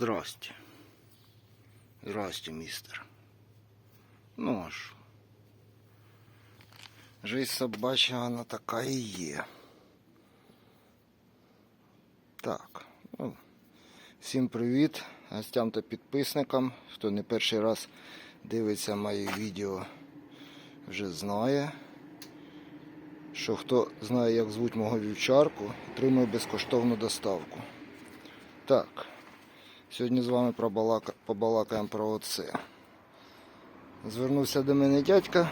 Здрасте. Здрасте, містер. Ну а що? Жизнь собача, вона така і є. Так, ну, всім привіт гостям та підписникам. Хто не перший раз дивиться мої відео, вже знає. Що хто знає, як звуть мого вівчарку, отримує безкоштовну доставку. Так, сьогодні з вами пробалака- побалакаємо про оце. Звернувся до мене дядька,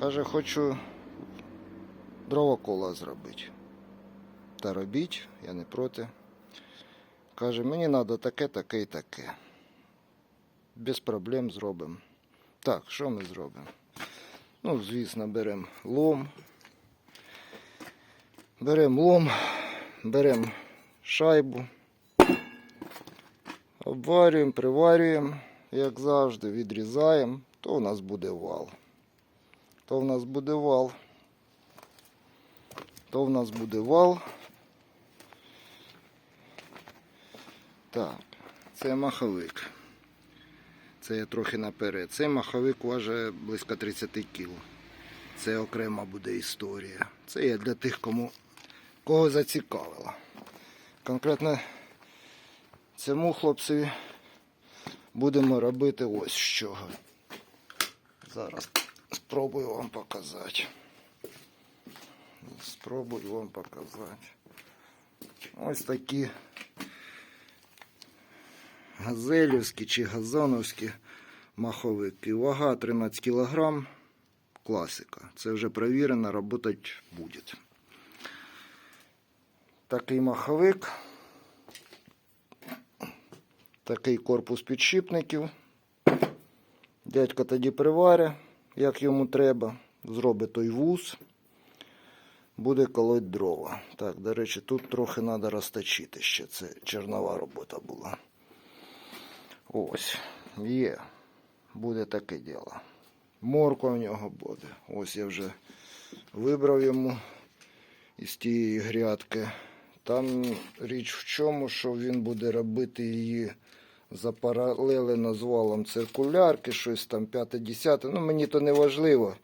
каже, хочу дрова кола зробити. Та робіть, я не проти. Каже, мені треба таке, таке і таке. Без проблем зробимо. Так, що ми зробимо? Ну, звісно, беремо лом. Беремо лом, беремо шайбу. Обварюємо, приварюємо, як завжди, відрізаємо, то у нас буде вал. То в нас буде вал. То в нас буде вал. Так, це маховик. Це я трохи наперед. Цей маховик важить близько 30 кг. Це окрема буде історія. Це є для тих, кому кого зацікавило. Конкретно цьому хлопцеві будемо робити ось чого. Зараз спробую вам показати. Спробую вам показати. Ось такі газелівські чи газоновські маховики. Вага 13 кг. Класика. Це вже перевірено, працювати буде. Такий маховик. Такий корпус підшипників. Дядько тоді приварить, як йому треба. Зробить той вуз. Буде колоть дрова. Так, до речі, тут трохи треба розточити ще. Це чернова робота була. Ось. Є. Буде таке діло. Морква в нього буде. Ось я вже вибрав йому із тієї грядки. Там річ в чому, що він буде робити її запаралелено з валом циркулярки, щось там 5-10. Ну, мені то не важливо.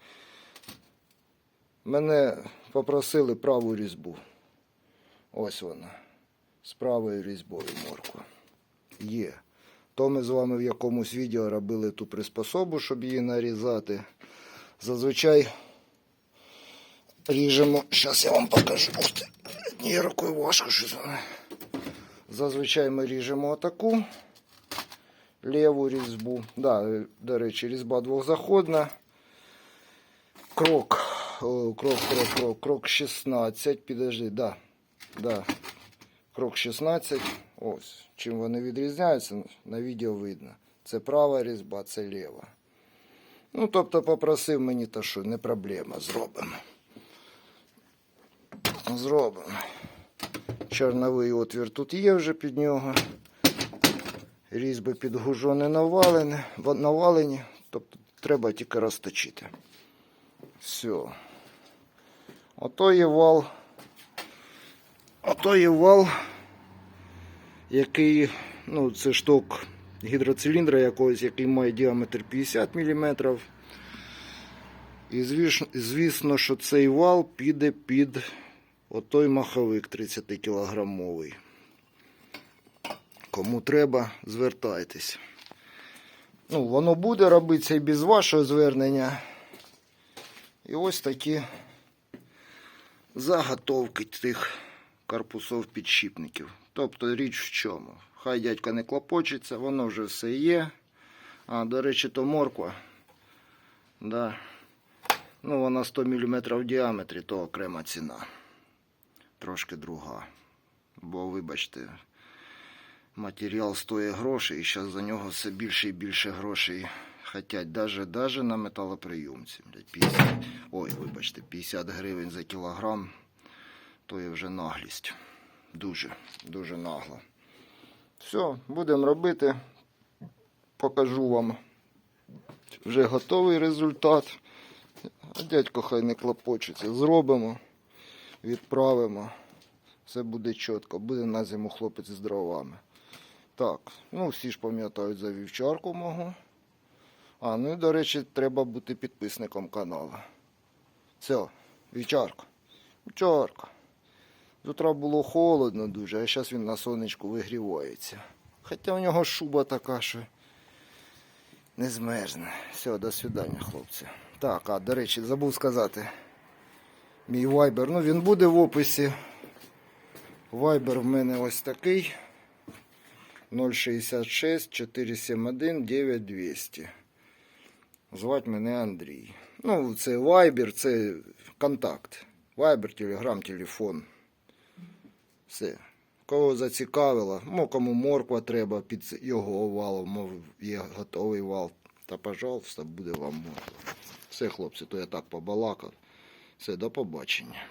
Мене попросили праву різьбу. Ось вона. З правою різьбою морква. Є. То ми з вами в якомусь відео робили ту приспособу, щоб її нарізати. Зазвичай ріжемо. Зараз я вам покажу. Ух ти, однією рукою важко щось. Зазвичай ми ріжемо отаку ліву різьбу. Да, до речі, різьба двохзаходна. Крок. Крок, крок, крок, крок 16. Підожди, да. Да. Крок 16. Ось. Чим вони відрізняються, на відео видно. Це права різьба, це ліва. Ну, тобто попросив мені, то що не проблема, зробимо. Зробимо. Чорновий отвір тут є вже під нього. Різьби підгужони навалені, навалені, тобто треба тільки розточити. Все. Ото є вал. Ото є вал, який, ну, це шток гідроциліндра якогось, який має діаметр 50 мм. І звісно, що цей вал піде під отой маховик 30 кілограмовий. Кому треба, звертайтесь. Ну, воно буде робитися і без вашого звернення. І ось такі заготовки тих корпусів підшипників. Тобто річ в чому? Хай дядька не клопочеться, воно вже все є. А, до речі, то морква. Да. Ну, вона 100 мм в діаметрі, то окрема ціна. Трошки друга. Бо, вибачте, матеріал стоїть грошей, і зараз за нього все більше і більше грошей хотять. Даже, даже на металоприйомці. 50, ой, вибачте, 50 гривень за кілограм, то є вже наглість. Дуже, дуже нагло. Все, будемо робити. Покажу вам вже готовий результат. А дядько хай не клопочеться. Зробимо, відправимо. Все буде чітко. Буде на зиму хлопець з дровами. Так, ну всі ж пам'ятають за вівчарку мого. А, ну і, до речі, треба бути підписником каналу. Все, вівчарка. Вівчарка. З утра було холодно дуже, а зараз він на сонечку вигрівається. Хоча у нього шуба така, що не змерзне. Все, до свидання, хлопці. Так, а до речі, забув сказати. Мій вайбер, ну він буде в описі. Вайбер в мене ось такий. 066 471 9200. Звати мене Андрій. Ну, це Viber, це контакт. Viber, телеграм, телефон. Все. Кого зацікавило, ну, кому морква треба під його овалом, мов є готовий вал. Та, пожалуйста, буде вам морква. Все, хлопці, то я так побалакав. Все, до побачення.